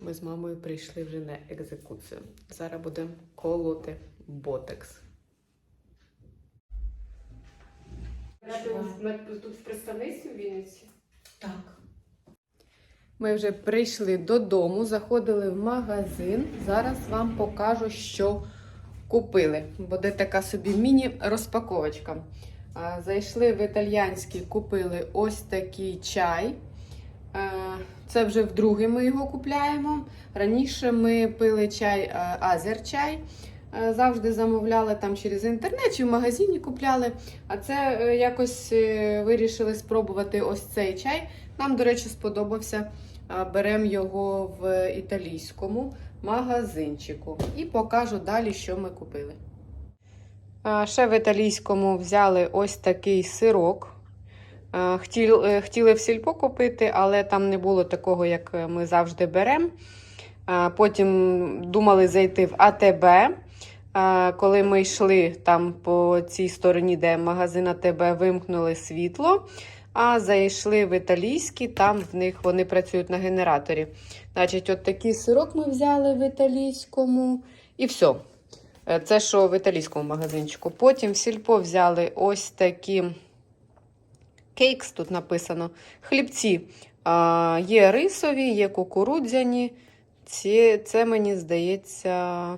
Ми з мамою прийшли вже на екзекуцію. Зараз будемо колоти ботекс. Тут в представництві в Вінниці? Так. Ми вже прийшли додому, заходили в магазин. Зараз вам покажу, що купили. Буде така собі міні-розпаковочка. Зайшли в італьянський, купили ось такий чай. Е, Це вже вдруге ми його купляємо. Раніше ми пили чай е, азер-чай. Е, Завжди замовляли там через інтернет чи в магазині купляли. А це якось вирішили спробувати ось цей чай. Нам, до речі, сподобався. Беремо його в італійському магазинчику і покажу далі, що ми купили. Ще в італійському взяли ось такий сирок. Хотіл- е, Хотіли в сільпо купити, але там не було такого, як ми завжди беремо. Потім думали зайти в АТБ. Коли ми йшли там по цій стороні, де магазин АТБ, вимкнули світло. А зайшли в італійський, там в них вони працюють на генераторі. Значить, от такий сирок ми взяли в італійському. І все. Е, Це що в італійському магазинчику. Потім в сільпо взяли ось такі кейкс, тут написано. Хлібці. А, є рисові, є кукурудзяні. Ці, це мені здається.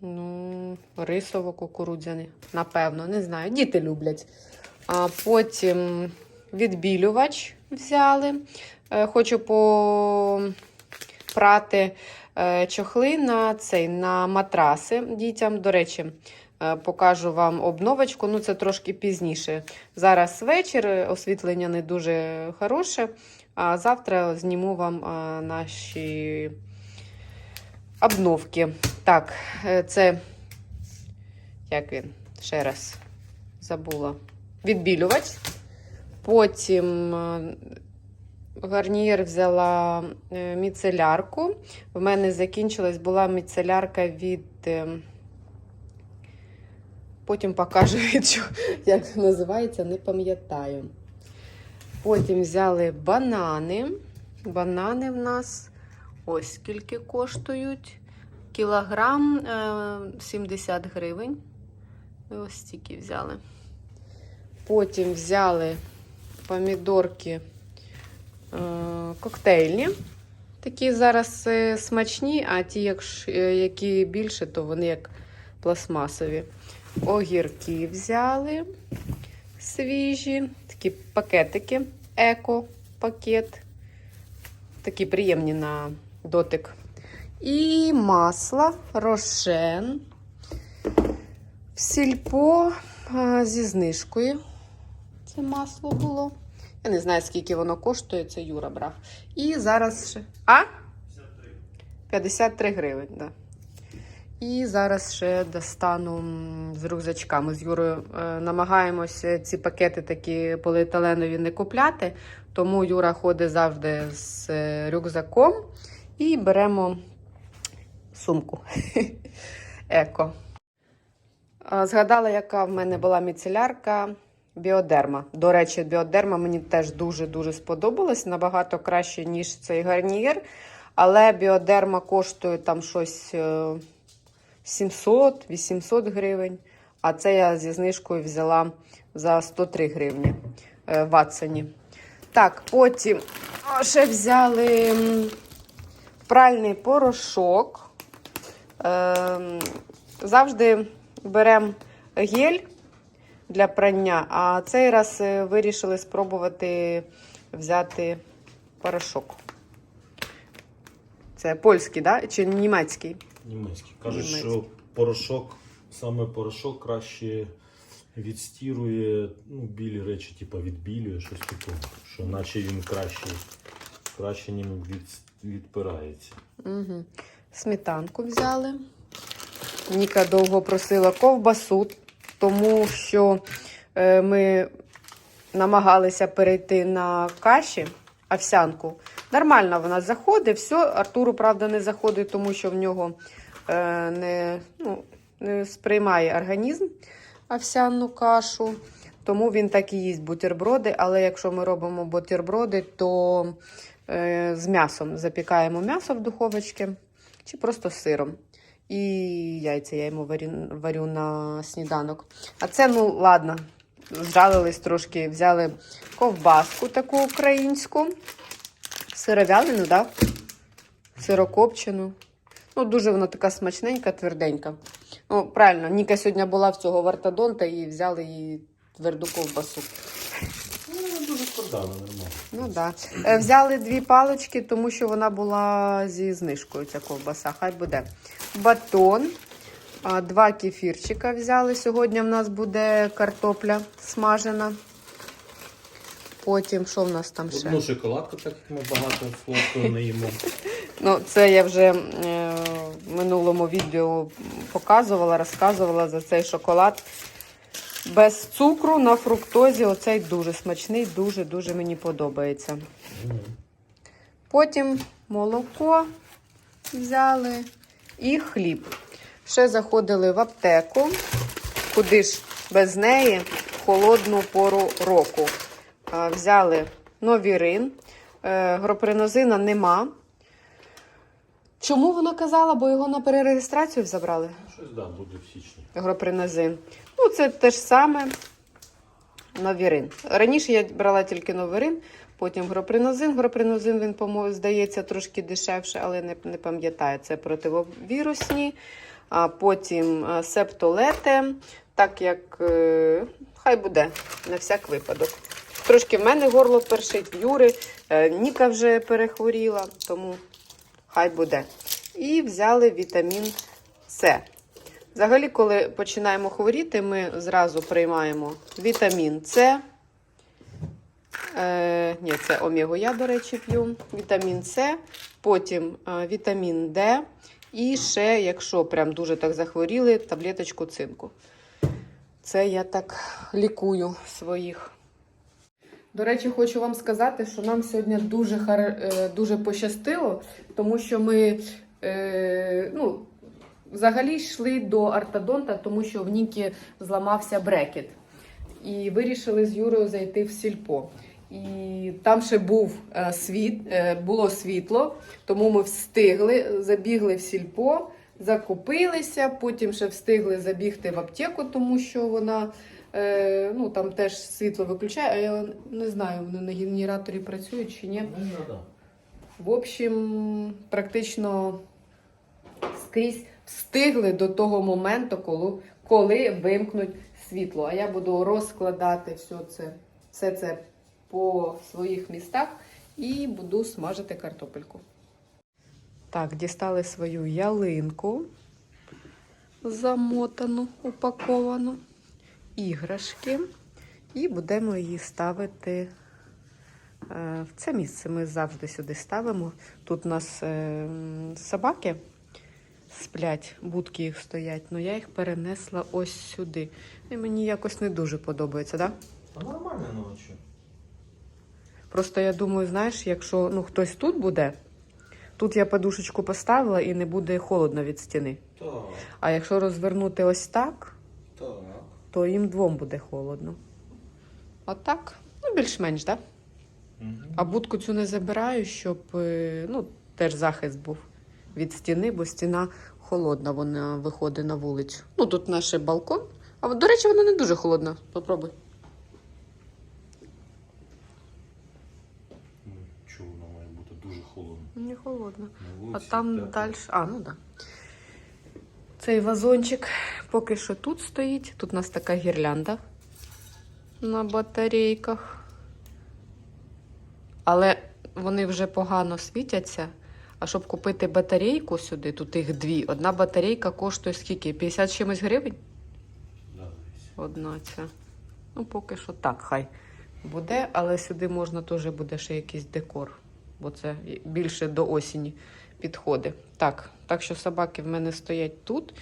Ну, рисово-кукурудзяний. Напевно, не знаю. Діти люблять. А потім відбілювач взяли. Е, Хочу попрати е, чохли на цей на матраси дітям. До речі, покажу вам обновочку. Ну, це трошки пізніше. Зараз вечір, е, освітлення не дуже хороше. А завтра зніму вам е, наші обновки. Так, е, це як він? Ще раз забула. Відбілювач. Потім е, гарнієр взяла е, міцелярку. В мене закінчилась була міцелярка від. Е, Потім покажу, чого- як називається, не пам'ятаю. Потім взяли банани. Банани в нас ось скільки коштують. Кілограм е, 70 гривень. Ми ось стільки взяли. Потім взяли помідорки е, коктейльні. Такі зараз е, смачні, а ті, е, які більше, то вони як пластмасові. Огірки взяли свіжі, такі пакетики, еко-пакет. Такі приємні на дотик. І масло рошен. В сільпо зі знижкою. Це масло було. Я не знаю, скільки воно коштує, це Юра брав. І зараз ще. А? 53 гривень, так. Да. І зараз ще достану з рюкзачками. З Юрою е, намагаємося ці пакети такі поліетиленові не купляти. Тому Юра ходить завжди з е, рюкзаком і беремо сумку еко. Згадала, яка в мене була міцелярка біодерма. До речі, біодерма мені теж дуже-дуже сподобалась. Набагато краще, ніж цей гарнієр. Але біодерма коштує там щось е, 700-800 гривень. А це я зі знижкою взяла за 103 гривні е, в Ватсоні. Так, потім ще взяли пральний порошок. Ем, Завжди беремо гель для прання, а цей раз е, вирішили спробувати взяти порошок. Це польський, да? чи німецький? Німецький. Кажуть, Німецький. що порошок, саме порошок краще відстірує ну, білі речі, типу відбілює, щось таке. Що наче він краще, краще ним від, відпирається. Угу. Сметанку взяли. Ніка довго просила ковбасу, тому що е, ми намагалися перейти на каші, овсянку. Нормально вона заходить, все. Артуру, правда, не заходить, тому що в нього е, не, ну, не сприймає організм овсяну кашу. тому він так і їсть бутерброди. Але якщо ми робимо бутерброди, то е, з м'ясом запікаємо м'ясо в духовочці чи просто сиром. І яйця я йому варю, варю на сніданок. А це, ну, ладно, зжалились трошки, взяли ковбаску таку українську, сировялину, да? сирокопчену. Ну, дуже вона така смачненька, тверденька. Ну, правильно, Ніка сьогодні була в цього вартодонта і взяли її тверду ковбасу. Ну, дуже складно, нормально. Ну да. Е, Взяли дві палички, тому що вона була зі знижкою, ця ковбаса. Хай буде. Батон. Два кефірчика взяли. Сьогодні в нас буде картопля смажена. Потім, що в нас там ще? Одну шоколадку, так як ми багато сладкого не їмо. Ну, це я вже е, в минулому відео показувала, розказувала за цей шоколад. Без цукру на фруктозі. Оцей дуже смачний, дуже-дуже мені подобається. Потім молоко взяли і хліб. Ще заходили в аптеку, куди ж без неї в холодну пору року. Взяли новірин, е, гропринозина нема. Чому вона казала? Бо його на перереєстрацію забрали. Щось да, буде в січні. Гропринозин. Ну, це те ж саме новірин. Раніше я брала тільки новірин, потім гропринозин. Гропринозин, він, по-моєму, здається, трошки дешевше, але не, не пам'ятаю. Це противовірусні. А потім е, септолети, так як е, хай буде на всяк випадок. Трошки в мене горло першить, в Юри, е, Ніка вже перехворіла, тому хай буде. І взяли вітамін С. Взагалі, коли починаємо хворіти, ми зразу приймаємо вітамін С. Е, ні, це омегу я, до речі, п'ю. Вітамін С, потім е, вітамін Д. І ще, якщо прям дуже так захворіли, таблеточку цинку. Це я так лікую своїх. До речі, хочу вам сказати, що нам сьогодні дуже, хар... е, дуже пощастило, тому що ми е, ну, взагалі йшли до ортодонта, тому що в Нікі зламався брекет. І вирішили з Юрою зайти в сільпо. І там ще був е, світ, е, було світло, тому ми встигли, забігли в сільпо, закупилися, потім ще встигли забігти в аптеку, тому що вона е, ну, там теж світло виключає, а я не знаю, вони на генераторі працюють чи ні. Ну. В общем, практично скрізь встигли до того моменту, коли, коли вимкнуть світло. А я буду розкладати все це, все це по своїх містах і буду смажити картопельку. Так, дістали свою ялинку замотану, упаковану, іграшки, і будемо її ставити е, в це місце. Ми завжди сюди ставимо. Тут у нас е, собаки сплять, будки їх стоять, але я їх перенесла ось сюди. І мені якось не дуже подобається, так? Да? Та нормально ночі. Просто я думаю, знаєш, якщо ну, хтось тут буде, тут я подушечку поставила і не буде холодно від стіни. Так, А якщо розвернути ось так. То їм двом буде холодно. Отак, ну більш-менш, так? Да? А будку цю не забираю, щоб е, ну, теж захист був від стіни, бо стіна холодна, вона виходить на вулицю. Ну, тут наш балкон. А до речі, вона не дуже холодна. Попробуй. Ну, Чого вона має бути дуже холодно. Не холодна. На А там далі. А, ну так. Да. Цей вазончик поки що тут стоїть. Тут у нас така гірлянда на батарейках. Але вони вже погано світяться. А щоб купити батарейку сюди, тут їх дві. Одна батарейка коштує скільки? 50 чимось гривень? Одна ця. Ну, поки що так, хай буде, але сюди можна теж буде ще якийсь декор, бо це більше до осені підходить. Так, так що собаки в мене стоять тут.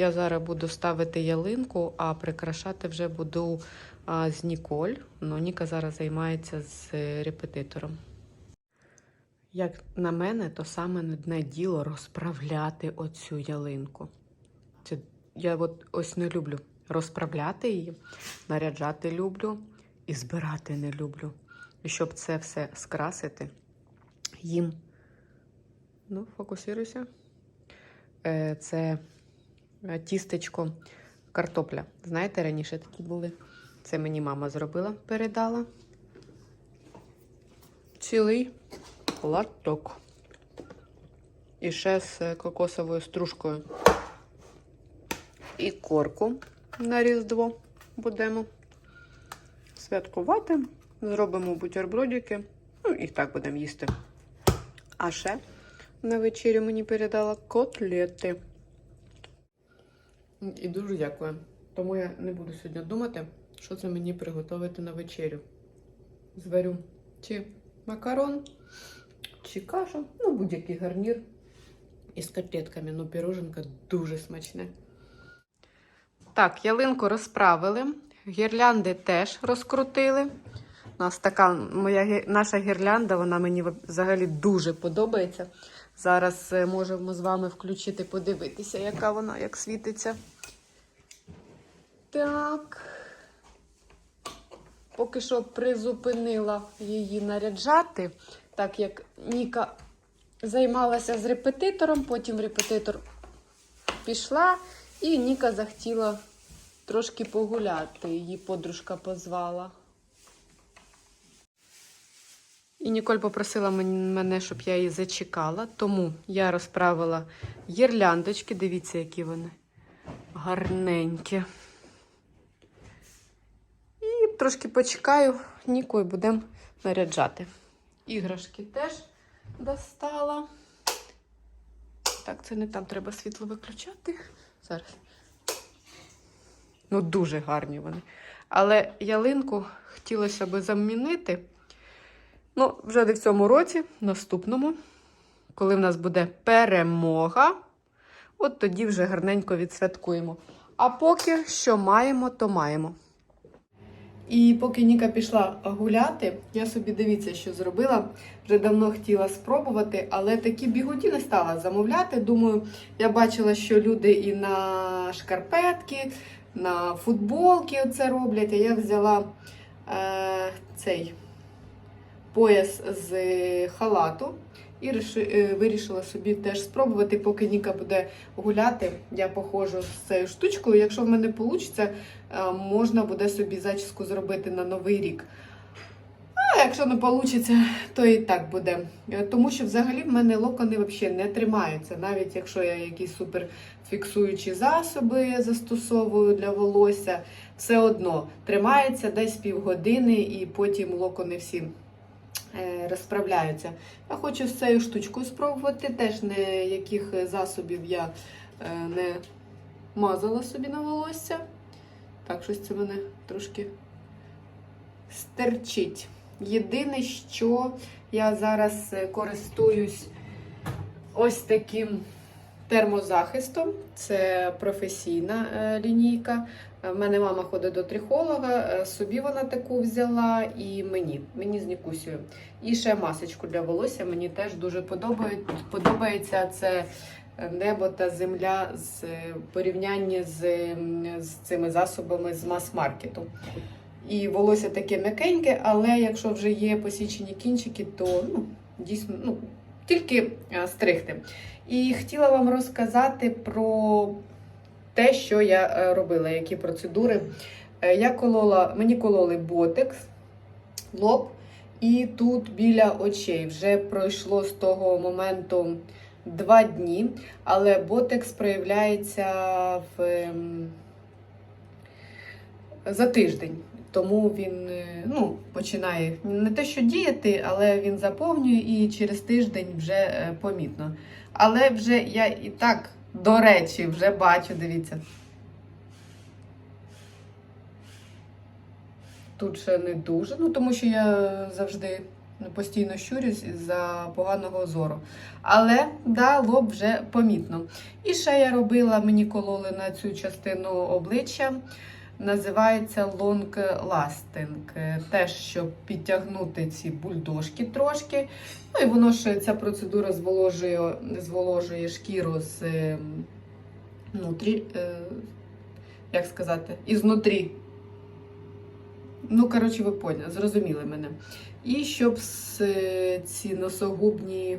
Я зараз буду ставити ялинку, а прикрашати вже буду з Ніколь. Ну, Ніка зараз займається з репетитором. Як на мене, то саме нудне діло розправляти оцю ялинку. Це я от ось не люблю розправляти її, наряджати люблю і збирати не люблю. І щоб це все скрасити, їм. Ну, фокусируйся. Е, Це тістечко картопля. Знаєте, раніше такі були. Це мені мама зробила, передала. Цілий латок. І ще з е, кокосовою стружкою. І корку на Різдво будемо святкувати. Зробимо бутербродики. Ну, і так будемо їсти. А ще на вечерю мені передала котлети. І дуже дякую. Тому я не буду сьогодні думати, що це мені приготувати на вечерю. Зварю чи макарон, чи кашу, ну будь-який гарнір із котлетками. Ну, піроженка дуже смачне. Так, ялинку розправили. Гірлянди теж розкрутили. У нас така моя наша гірлянда, вона мені взагалі дуже подобається. Зараз е, можемо з вами включити, подивитися, яка вона, як світиться. Так. Поки що призупинила її наряджати, так як Ніка займалася з репетитором, потім репетитор пішла, і Ніка захотіла трошки погуляти. Її подружка позвала. І Ніколь попросила мене, щоб я її зачекала, тому я розправила гірляндочки. Дивіться, які вони гарненькі. І трошки почекаю Ніку і будемо наряджати. Іграшки теж достала. Так, це не там треба світло виключати. Зараз. Ну, дуже гарні вони. Але ялинку хотілося би замінити. Ну, вже не в цьому році, в наступному, коли в нас буде перемога, от тоді вже гарненько відсвяткуємо. А поки що маємо, то маємо. І поки Ніка пішла гуляти, я собі дивіться, що зробила. Вже давно хотіла спробувати, але такі бігуді не стала замовляти. Думаю, я бачила, що люди і на шкарпетки, на футболки це роблять. А я взяла е, цей пояс з халату і е, вирішила собі теж спробувати, поки Ніка буде гуляти. Я походжу з цією штучкою. Якщо в мене вийде, можна буде собі зачіску зробити на новий рік. А якщо не вийде, то і так буде. Е, Тому що взагалі в мене локони взагалі не тримаються. Навіть якщо я якісь супер фіксуючі засоби застосовую для волосся, все одно тримається десь півгодини і потім локони всі розправляються. Я хочу з цією штучкою спробувати. Теж ніяких засобів я е, не мазала собі на волосся. Так, щось це мене трошки стерчить. Єдине, що я зараз е, користуюсь ось таким термозахистом. Це професійна е, лінійка. Е, В мене мама ходить до трихолога, е, собі вона таку взяла і мені. Мені з Нікусею. І ще масочку для волосся. Мені теж дуже подобає- подобається це е, небо та земля з в порівнянні з, з цими засобами з мас-маркету. І волосся таке м'якеньке, але якщо вже є посічені кінчики, то ну, дійсно ну, тільки стригти. І хотіла вам розказати про те, що я е, робила, які процедури. Е, Я колола, мені кололи ботекс, лоб, і тут біля очей вже пройшло з того моменту два дні, але ботекс проявляється в, ем, за тиждень. Тому він е, ну, починає не те, що діяти, але він заповнює і через тиждень вже помітно. Але вже я і так, до речі, вже бачу, дивіться. Тут ще не дуже, ну тому що я завжди постійно щурюсь за поганого зору. Але да, лоб вже помітно. І ще я робила, мені кололи на цю частину обличчя. Називається long lasting. Теж, щоб підтягнути ці бульдожки трошки. Ну і воно ж ця процедура зволожує, зволожує шкіру з е, внутрі, е, як сказати, ізнутрі. Ну, коротше, ви поняли, зрозуміли мене. І щоб е, ці носогубні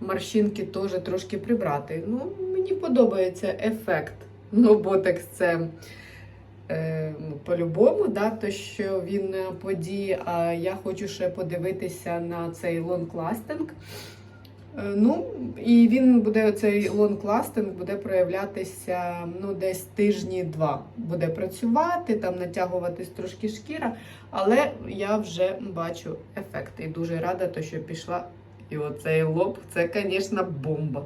морщинки теж трошки прибрати. Ну, мені подобається ефект. Ну, ботекс це по-любому, да, то що він е, подіє, а я хочу ще подивитися на цей лонг-ластинг. Е, Ну, і він буде цей лонг-ластинг буде проявлятися ну, десь тижні-два. Буде працювати, там натягуватись трошки шкіра, але я вже бачу ефект. І дуже рада, то, що пішла. І оцей лоб, це, звісно, бомба.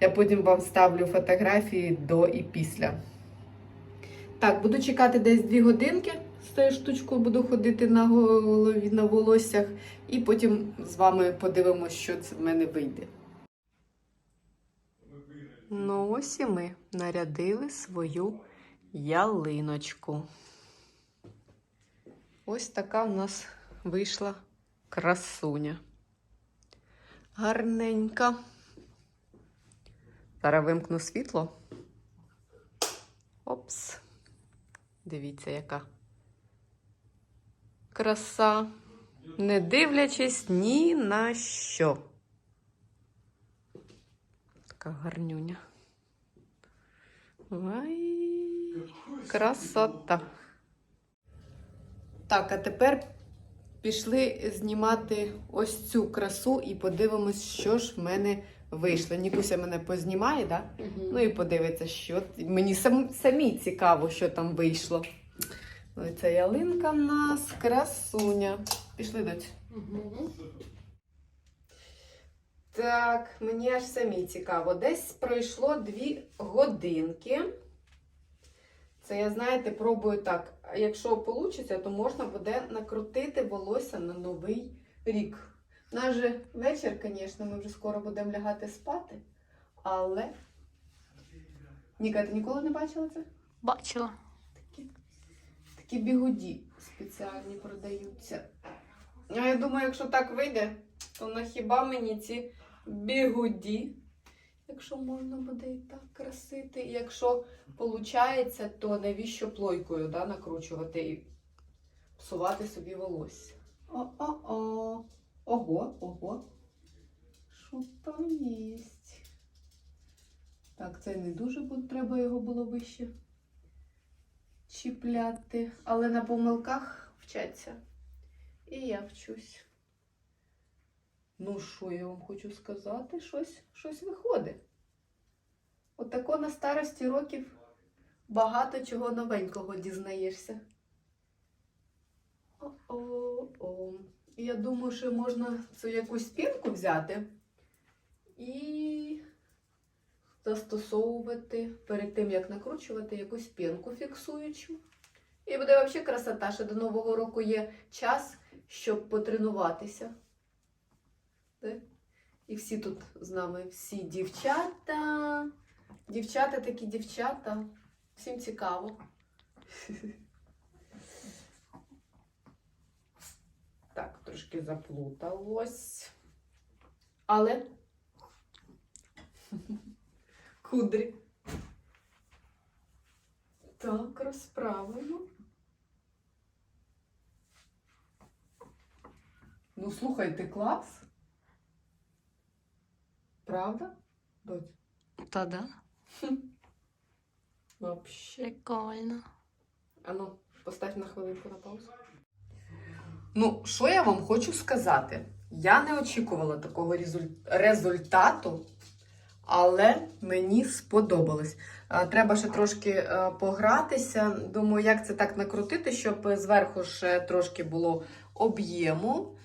Я потім вам ставлю фотографії до і після. Так, буду чекати десь 2 годинки. З цією штучкою буду ходити на голові, на волоссях, і потім з вами подивимося, що це в мене вийде. Ну, ось і ми нарядили свою ялиночку. Ось така в нас вийшла красуня. Гарненька. Зараз вимкну світло. Опс. Дивіться, яка краса, не дивлячись ні на що. Така гарнюня. Ай, красота. Так, а тепер пішли знімати ось цю красу і подивимось, що ж в мене вийшло. Нікуся мене познімає? Да? Ну і подивиться, що мені сам, самі цікаво, що там вийшло. Ось ця ялинка в нас красуня. Пішли доць. Так, мені аж самі цікаво. Десь пройшло дві годинки. Це я, знаєте, пробую так. А Якщо вийде, то можна буде накрутити волосся на новий рік. У нас же вечір, звісно, ми вже скоро будемо лягати спати. Але. Ніка, ти ніколи не бачила це? Бачила. Такі, такі бігуді спеціальні продаються. А я думаю, якщо так вийде, то на хіба мені ці бігуді, якщо можна буде і так красити. І якщо виходить, то навіщо плойкою да, накручувати і псувати собі волосся. О-о-о. Ого, ого. Що там є? Так, це не дуже, бо треба його було вище чіпляти. Але на помилках вчаться. І я вчусь. Ну, що я вам хочу сказати? Щось, щось виходить. Отако на старості років багато чого новенького дізнаєшся. О-о-о. І Я думаю, що можна цю якусь пінку взяти і застосовувати перед тим, як накручувати якусь пінку фіксуючу. І буде взагалі красота, що до Нового року є час, щоб потренуватися. І всі тут з нами, всі дівчата. Дівчата такі дівчата. Всім цікаво. Так, трошки заплуталось. Але кудрі. Так, розправимо. Ну, слухайте, клас. Правда? Доць? Та да. Вообще. Прикольно. А ну, постав на хвилинку на паузу. Ну, що я вам хочу сказати? Я не очікувала такого результату, але мені сподобалось. Треба ще трошки е, погратися. Думаю, як це так накрутити, щоб зверху ще трошки було об'єму.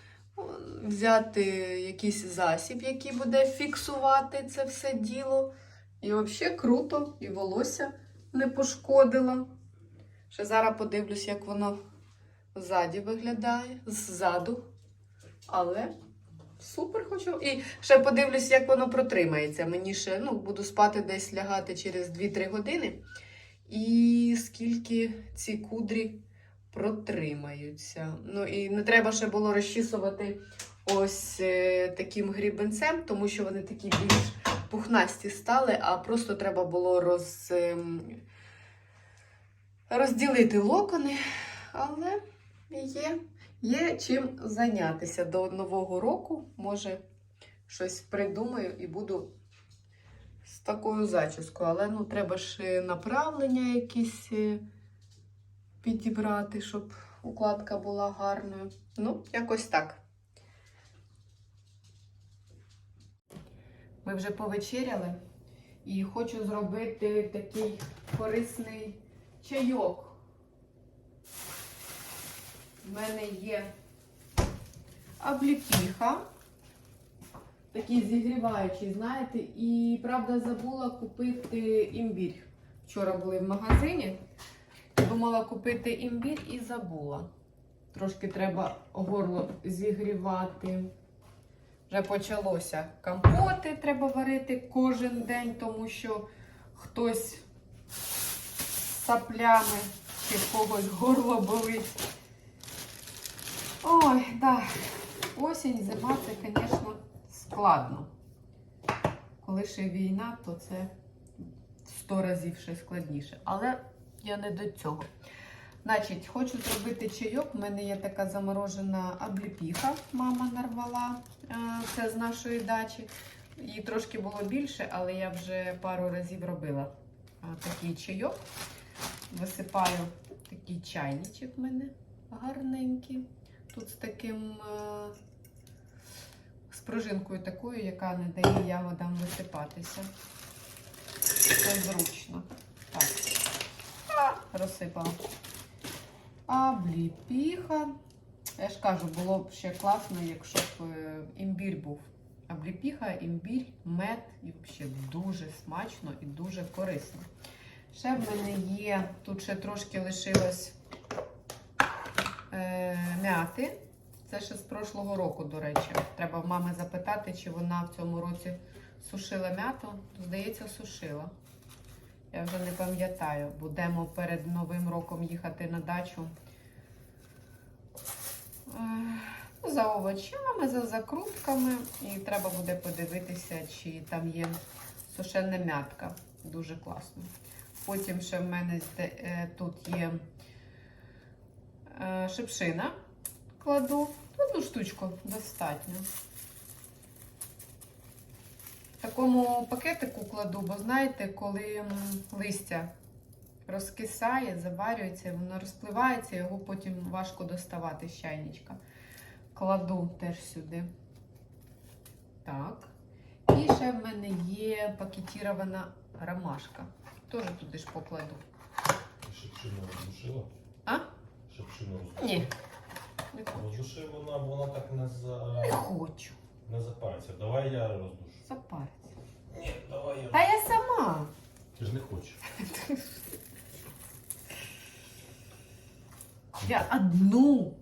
Взяти якийсь засіб, який буде фіксувати це все діло. І взагалі круто, і волосся не пошкодила. Ще зараз подивлюсь, як воно ззаді виглядає, ззаду. Але супер хочу. І ще подивлюсь, як воно протримається. Мені ще ну, буду спати десь лягати через 2-3 години. І скільки ці кудрі протримаються. Ну і не треба ще було розчісувати ось е, таким грібенцем, тому що вони такі більш пухнасті стали, а просто треба було роз. ем, розділити локони, але є, є чим зайнятися до Нового року. Може, щось придумаю і буду з такою зачіскою. Але ну, треба ж направлення якісь е, підібрати, щоб укладка була гарною. Ну, якось так. Ми вже повечеряли і хочу зробити такий корисний чайок. У мене є обліпіха, такий зігріваючий, знаєте, і правда забула купити імбір. Вчора були в магазині, думала купити імбір і забула. Трошки треба горло зігрівати. Вже почалося. Компоти треба варити кожен день, тому що хтось з саплями чи когось горло болить. Ой, так. Осінь, зима це, звісно, складно. Коли ще війна, то це в 100 разів ще складніше. Але я не до цього. Значить, хочу зробити чайок. У мене є така заморожена обліпіха, мама нарвала. е, Це з нашої дачі. Її трошки було більше, але я вже пару разів робила е, такий чайок. Висипаю такий чайничок в мене гарненький. Тут з таким е, з пружинкою такою, яка не дає ягодам висипатися. Це зручно. Так. А, розсипала. Обліпіха. Я ж кажу, було б ще класно, якщо б е, імбір був. Обліпіха, імбір, мед і взагалі дуже смачно і дуже корисно. Ще в мене є, тут ще трошки лишилось м'яти. Це ще з прошлого року, до речі. Треба в мами запитати, чи вона в цьому році сушила м'яту. Здається, сушила. Я вже не пам'ятаю. Будемо перед Новим роком їхати на дачу. Е, За овочами, за закрутками. І треба буде подивитися, чи там є сушена м'ятка. Дуже класно. Потім ще в мене е, тут є е, шипшина. Кладу одну штучку достатньо. В такому пакетику кладу, бо знаєте, коли листя розкисає, заварюється, воно розпливається, його потім важко доставати з чайничка. Кладу теж сюди. Так. І ще в мене є пакетірована ромашка. Теж туди ж покладу. Шипшину роздушила? А? Шипшину Ні. Не хочу. Роздуши вона, вона так не, за... Не хочу. не запариться. Давай я роздушу. Запариться. Ні, давай я. Та я сама. Ти ж не хочеш. Я одну.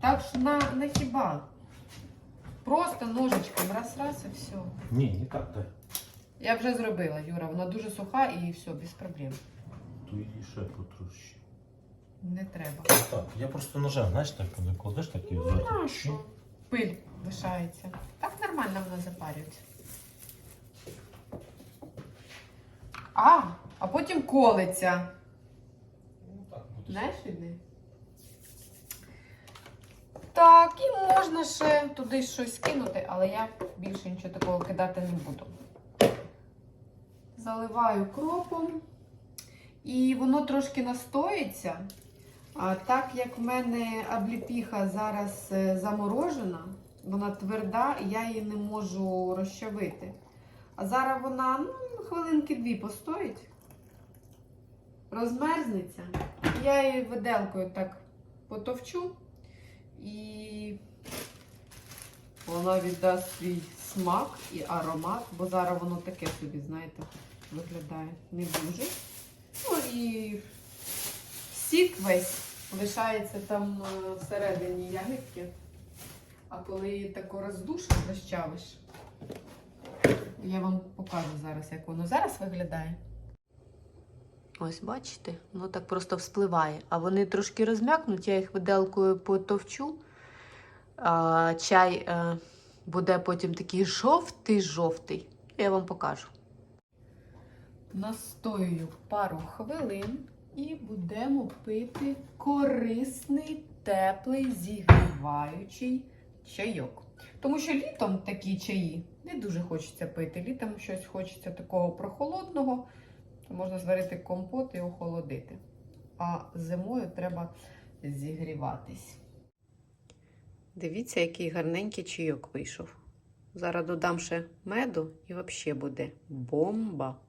Так що на, на хіба. Просто ножичком раз-раз і все. Ні, не так, дай. Я вже зробила, Юра. Вона дуже суха і все, без проблем. То її ще потрущу. Не треба. Так, я просто ножем, знаєш, так коли кладеш такі Ну, а що? Пиль лишається. Так нормально вона запарюється. А, а потім колиться. Ну так, буде. Знаєш від? Так, і можна ще туди щось кинути, але я більше нічого такого кидати не буду. Заливаю кропом. І воно трошки настоїться. А так як в мене обліпіха зараз е, заморожена, вона тверда, я її не можу розчавити. А зараз вона ну, хвилинки дві постоїть, розмерзнеться. Я її виделкою так потовчу і вона віддасть свій смак і аромат, бо зараз воно таке собі, знаєте, виглядає не дуже. Ну і сік весь лишається там е, всередині ягідки. А коли її тако роздушиш, розчавиш, я вам покажу зараз, як воно зараз виглядає. Ось бачите, воно так просто вспливає. А вони трошки розм'якнуть, я їх виделкою потовчу. А, чай е, буде потім такий жовтий-жовтий. Я вам покажу. Настоюю пару хвилин І будемо пити корисний, теплий, зігріваючий чайок. Тому що літом такі чаї не дуже хочеться пити. Літом щось хочеться такого прохолодного, то можна зварити компот і охолодити. А зимою треба зігріватись. Дивіться, який гарненький чайок вийшов. Зараз додам ще меду і взагалі буде бомба.